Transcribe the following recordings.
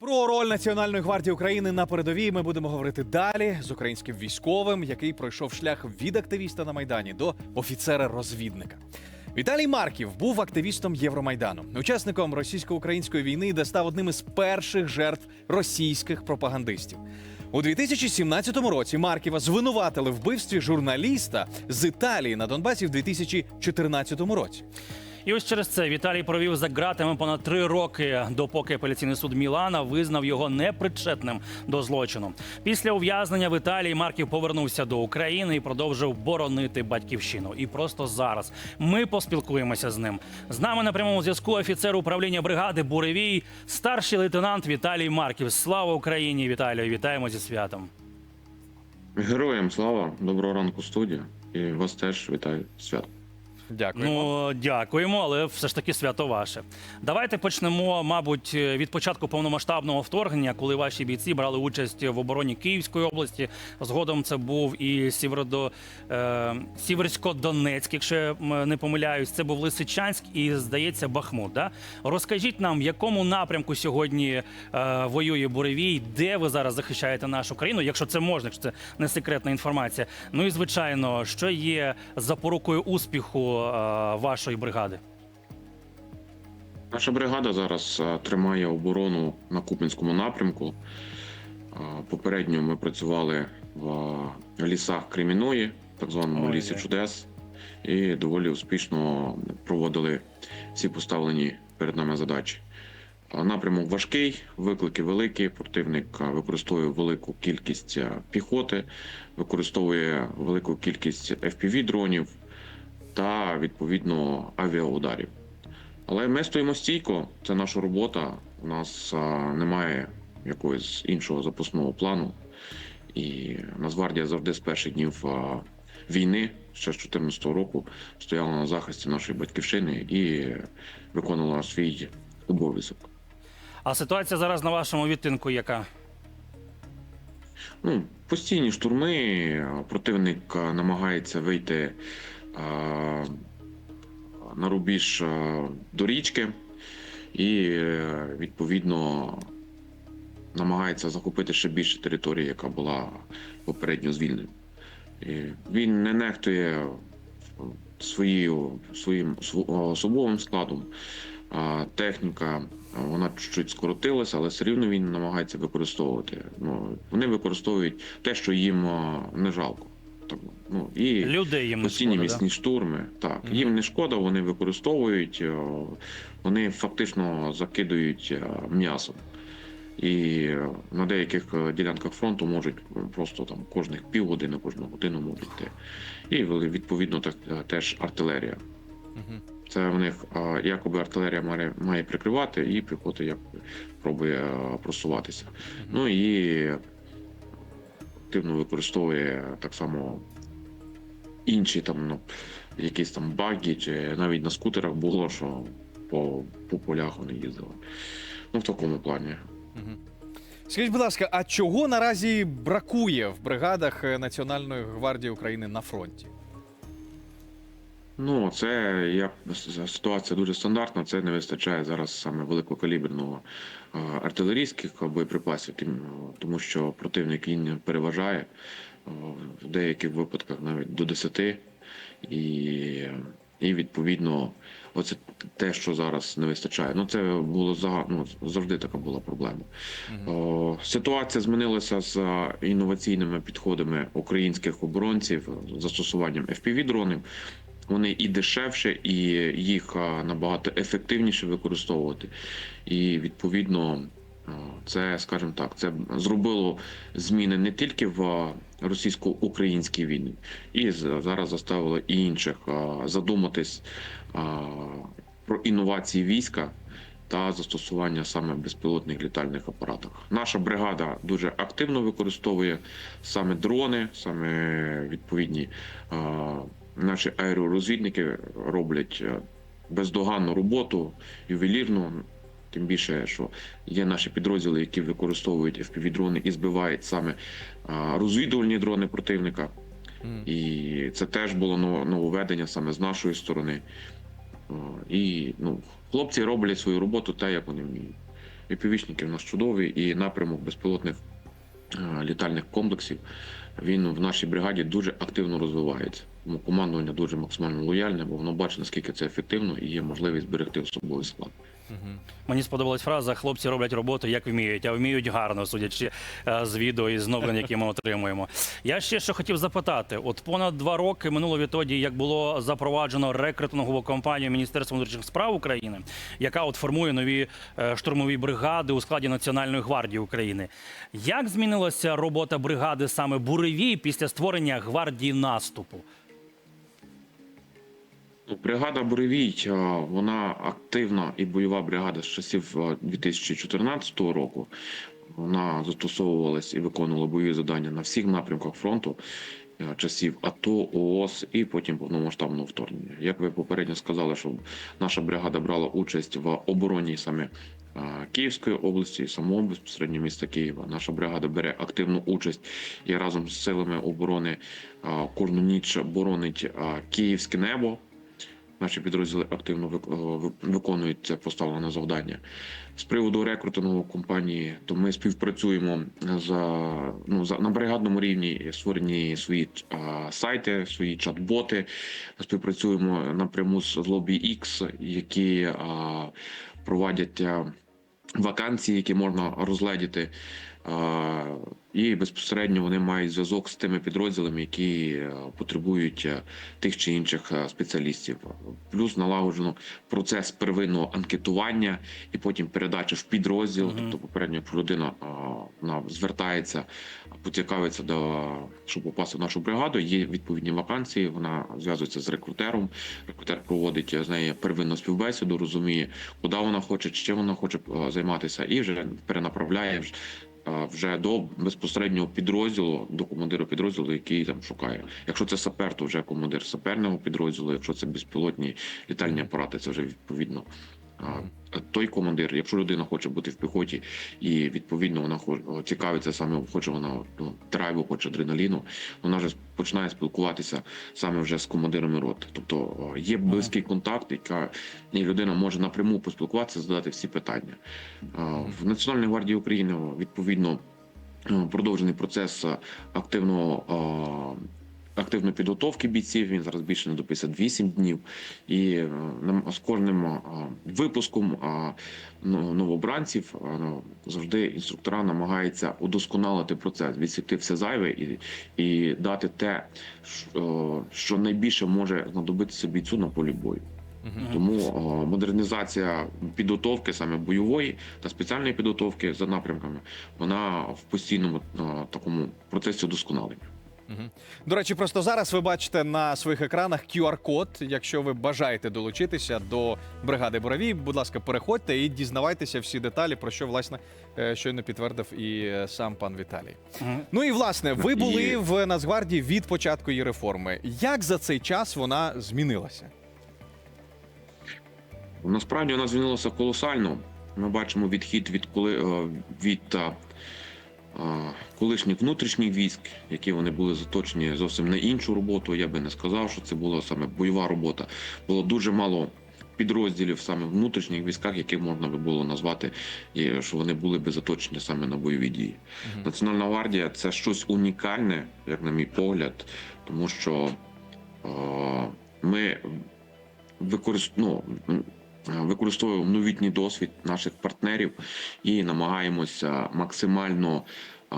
Про роль Національної гвардії України на передовій ми будемо говорити далі з українським військовим, який пройшов шлях від активіста на майдані до офіцера-розвідника. Віталій Марків був активістом Євромайдану, учасником російсько-української війни, де став одним із перших жертв російських пропагандистів. У 2017 році Марківа звинуватили в вбивстві журналіста з Італії на Донбасі в 2014 році. І ось через це Віталій провів за ґратами понад три роки, допоки апеляційний суд Мілана визнав його непричетним до злочину. Після ув'язнення в Італії Марків повернувся до України і продовжив боронити батьківщину. І просто зараз ми поспілкуємося з ним. З нами на прямому зв'язку офіцер управління бригади Буревій, старший лейтенант Віталій Марків. Слава Україні! Віталію! Вітаємо зі святом! Героям слава, доброго ранку, студія. І вас теж вітаю свят. Дякую. Ну дякуємо, але все ж таки свято ваше. Давайте почнемо, мабуть, від початку повномасштабного вторгнення, коли ваші бійці брали участь в обороні Київської області. Згодом це був і Сєвєродо, е, Сіверсько-Донецьк, якщо я не помиляюсь. Це був Лисичанськ і, здається, Бахмут. Да? Розкажіть нам, в якому напрямку сьогодні е, воює Буревій, де ви зараз захищаєте нашу країну, якщо це можна, якщо це не секретна інформація. Ну і звичайно, що є запорукою успіху вашої бригади? Наша бригада зараз тримає оборону на Купінському напрямку. Попередньо ми працювали в лісах Креміної, так званому Ой, лісі є. чудес, і доволі успішно проводили всі поставлені перед нами задачі. Напрямок важкий, виклики великі. Противник використовує велику кількість піхоти, використовує велику кількість fpv дронів та відповідно авіаударів. Але ми стоїмо стійко, це наша робота. У нас а, немає якогось іншого запасного плану. І Нацгвардія завжди з перших днів а, війни, ще з 2014 року, стояла на захисті нашої батьківщини і виконувала свій обов'язок. А ситуація зараз на вашому відтинку яка? Ну, постійні штурми, противник намагається вийти на рубіж до річки і е, відповідно намагається захопити ще більше території, яка була попередньо звільнена. І Він не нехтує своєю, своїм особовим складом. Техніка вона чуть-чуть скоротилася, але все рівно він намагається використовувати. Ну, вони використовують те, що їм не жалко. Так, ну, і Людей їм не постійні шкода, міцні штурми. Так, Мгм. їм не шкода, вони використовують, е, вони фактично закидують е, м'ясом. І е, на деяких ділянках фронту можуть просто там кожних півгодини, кожну годину можуть йти. І відповідно так теж артилерія. Мгм. Це в них якоби артилерія має, має прикривати, і піхота якби пробує просуватися. Ну і активно використовує так само інші там ну, якісь там баги, чи навіть на скутерах було, що по, по полях вони їздили. Ну, в такому плані. Скажіть, будь ласка, а чого наразі бракує в бригадах е, Національної гвардії України на фронті? Ну, це я ситуація дуже стандартна. Це не вистачає зараз саме великокаліберного е, артилерійських боєприпасів, тим, тому що противник він переважає е, в деяких випадках навіть до 10. І, і відповідно, оце те, що зараз не вистачає. Ну це було за ну, завжди така була проблема. О, Ситуація змінилася з е, інноваційними підходами українських оборонців застосуванням fpv дронів. Вони і дешевше, і їх набагато ефективніше використовувати. І відповідно, це, скажімо так, це зробило зміни не тільки в російсько-українській війні, і зараз заставило і інших задуматись про інновації війська та застосування саме безпілотних літальних апаратів. Наша бригада дуже активно використовує саме дрони, саме відповідні наші аеророзвідники роблять е, бездоганну роботу, ювелірну. Тим більше, що є наші підрозділи, які використовують FPV-дрони і збивають саме розвідувальні дрони противника. Мгм. І це теж було нововведення саме з нашої сторони. І ну, хлопці роблять свою роботу так, як вони вміють. іпівічники в нас чудові, і напрямок безпілотних літальних комплексів він в нашій бригаді дуже активно розвивається. Тому командування дуже максимально лояльне, бо воно бачить, наскільки це ефективно і є можливість зберегти особовий склад. Мені сподобалась фраза Хлопці роблять роботу як вміють, а вміють гарно, судячи е, з відео і з новин, які ми отримуємо. Я ще що хотів запитати: от понад два роки минуло відтоді, як було запроваджено рекрутингову кампанію Міністерства внутрішніх справ України, яка от формує нові е, штурмові бригади у складі Національної гвардії України. Як змінилася робота бригади саме Буревій після створення гвардії наступу? Бригада Буревій, вона активна і бойова бригада з часів 2014 року. Вона застосовувалась і виконувала бойові завдання на всіх напрямках фронту часів АТО, ООС і потім повномасштабного вторгнення. Як ви попередньо сказали, що наша бригада брала участь в обороні саме Київської області, самого безпосередньо міста Києва. Наша бригада бере активну участь і разом з силами оборони кожну ніч боронить київське небо. Наші підрозділи активно вик- е, виконують це поставлене завдання. З приводу рекрутингової компанії, то ми співпрацюємо за ну за на бригадному рівні створені свої а, сайти, свої чат-боти. Співпрацюємо напряму з Lobby X, які а, проводять а, вакансії, які можна розгледіти. І безпосередньо вони мають зв'язок з тими підрозділами, які е, потребують е, тих чи інших е, спеціалістів. Плюс налагоджено процес первинного анкетування і потім передачі в підрозділ. Мгм. Тобто, попередньо, людина вона звертається, поцікавиться до щоб попасти в нашу бригаду. Є відповідні вакансії. Вона зв'язується з рекрутером. Рекрутер проводить з нею первинну співбесіду, розуміє, куди вона хоче, чим вона хоче займатися, і вже перенаправляє вже до безпосереднього підрозділу, до командира підрозділу, який там шукає. Якщо це сапер, то вже командир саперного підрозділу. Якщо це безпілотні літальні апарати, це вже відповідно. Той командир, якщо людина хоче бути в піхоті, і відповідно вона цікавиться саме, хоче вона ну, драйву, хоче адреналіну, вона вже починає спілкуватися саме вже з командирами рот. Тобто є близький контакт, яка і людина може напряму поспілкуватися, задати всі питання. В Національній гвардії України відповідно продовжений процес активного. Активної підготовки бійців він зараз більше не до 58 днів, і е, з кожним е, випуском е, ну, новобранців ну, завжди інструктора намагаються удосконалити процес, відсікти все зайве і, і дати те, що, що найбільше може знадобитися бійцю на полі бою. Тому о, модернізація підготовки саме бойової та спеціальної підготовки за напрямками, вона в постійному о, такому процесі удосконалення. До речі, просто зараз ви бачите на своїх екранах QR-код. Якщо ви бажаєте долучитися до бригади Боровій, будь ласка, переходьте і дізнавайтеся всі деталі, про що власне е, щойно підтвердив і е, сам пан Віталій. Мгм. Ну і власне, ви були І- в Нацгвардії від початку її реформи. Як за цей час вона змінилася? Насправді вона змінилася колосально. Ми бачимо відхід від коли е, від колишніх внутрішніх військ, які вони були заточені зовсім на іншу роботу. Я би не сказав, що це була саме бойова робота. Було дуже мало підрозділів саме в внутрішніх військах, яких можна би було назвати, і що вони були би заточені саме на бойові дії. Національна гвардія це щось унікальне, як на мій погляд, тому що е, ми використовуємо. Використовуємо новітній досвід наших партнерів і намагаємося максимально а,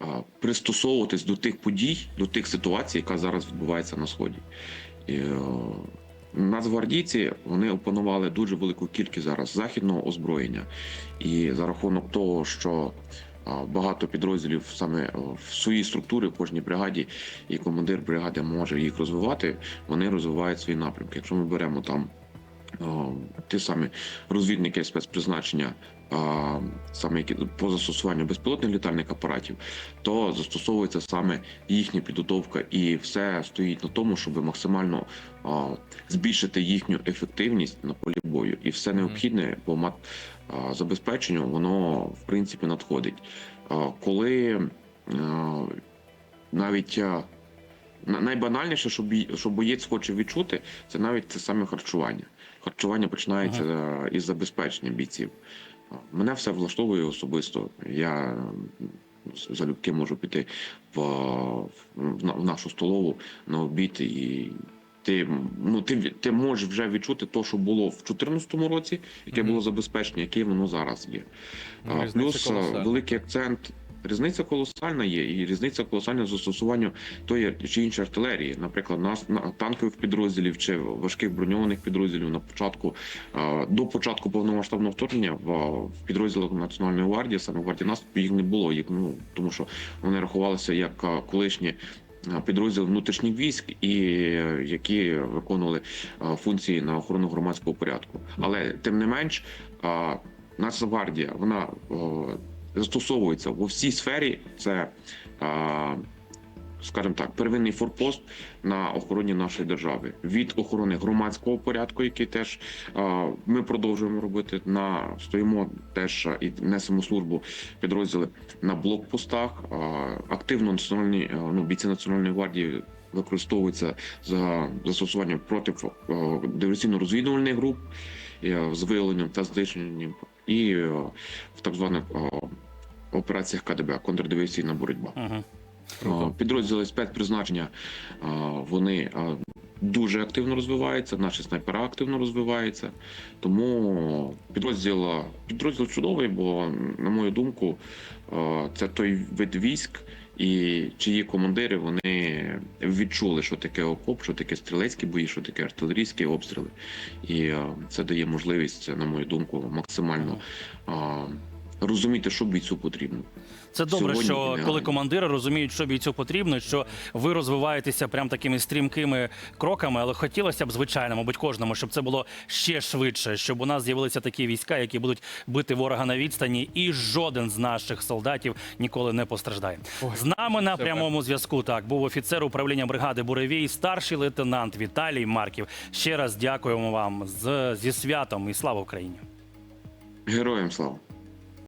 а, пристосовуватись до тих подій, до тих ситуацій, яка зараз відбувається на сході. І, е, Нацгвардійці вони опанували дуже велику кількість зараз західного озброєння, і за рахунок того, що багато підрозділів саме в своїй структурі в кожній бригаді, і командир бригади може їх розвивати, вони розвивають свої напрямки. Якщо ми беремо там ті самі розвідники спецпризначення, саме які по застосуванню безпілотних літальних апаратів, то застосовується саме їхня підготовка, і все стоїть на тому, щоб максимально а, збільшити їхню ефективність на полі бою, і все необхідне по мат забезпеченню воно в принципі надходить. Коли навіть найбанальніше, що, боєць хоче відчути, це навіть це саме харчування. Харчування починається е, із забезпечення бійців. Мене все влаштовує особисто. Я залюбки можу піти в, в, в нашу столову на обід і. Ти, ну, ти, ти можеш вже відчути те, що було в 2014 році, яке було забезпечення, яке воно зараз є. Ну, різниця Плюс колосальна. великий акцент. Різниця колосальна є, і різниця колосальна застосуванню тої чи іншої артилерії. Наприклад, нас на танкових підрозділів чи важких броньованих підрозділів на початку до початку повномасштабного вторгнення в, в підрозділах Національної гвардії, саме гвардії наступу, їх не було. Їх ну тому, що вони рахувалися як колишні. А, Підрозділи внутрішніх військ, і е, які виконували функції на охорону громадського порядку. Але тим не менш, а, Нацгвардія вона застосовується у всій сфері. Це, скажімо так, первинний форпост на охороні нашої держави. Від охорони громадського порядку, який теж ми продовжуємо робити. На стоїмо теж і несемо службу підрозділи на блокпостах. Активно національні ну, бійці національної гвардії. Використовуються за застосуванням проти диверсійно-розвідувальних груп з виявленням та знищенням і в так званих операціях КДБ контрдиверсійна боротьба. Угу. Е, Підрозділи спецпризначення вони дуже активно розвиваються. Наші снайпера активно розвиваються. Тому підрозділ, підрозділ чудовий, бо, на мою думку, це той вид військ. І чиї командири вони відчули, що таке окоп, що таке стрілецькі бої, що таке артилерійські обстріли, і це дає можливість, на мою думку, максимально розуміти, що бійцю потрібно. Це добре, Сьогодні що ідеально. коли командири розуміють, що бійцю потрібно, що ви розвиваєтеся прям такими стрімкими кроками, але хотілося б, звичайно, мабуть, кожному, щоб це було ще швидше, щоб у нас з'явилися такі війська, які будуть бити ворога на відстані, і жоден з наших солдатів ніколи не постраждає. Ой, з нами на супер. прямому зв'язку так був офіцер управління бригади Буревій, старший лейтенант Віталій Марків. Ще раз дякуємо вам з, зі святом і слава Україні. Героям слава!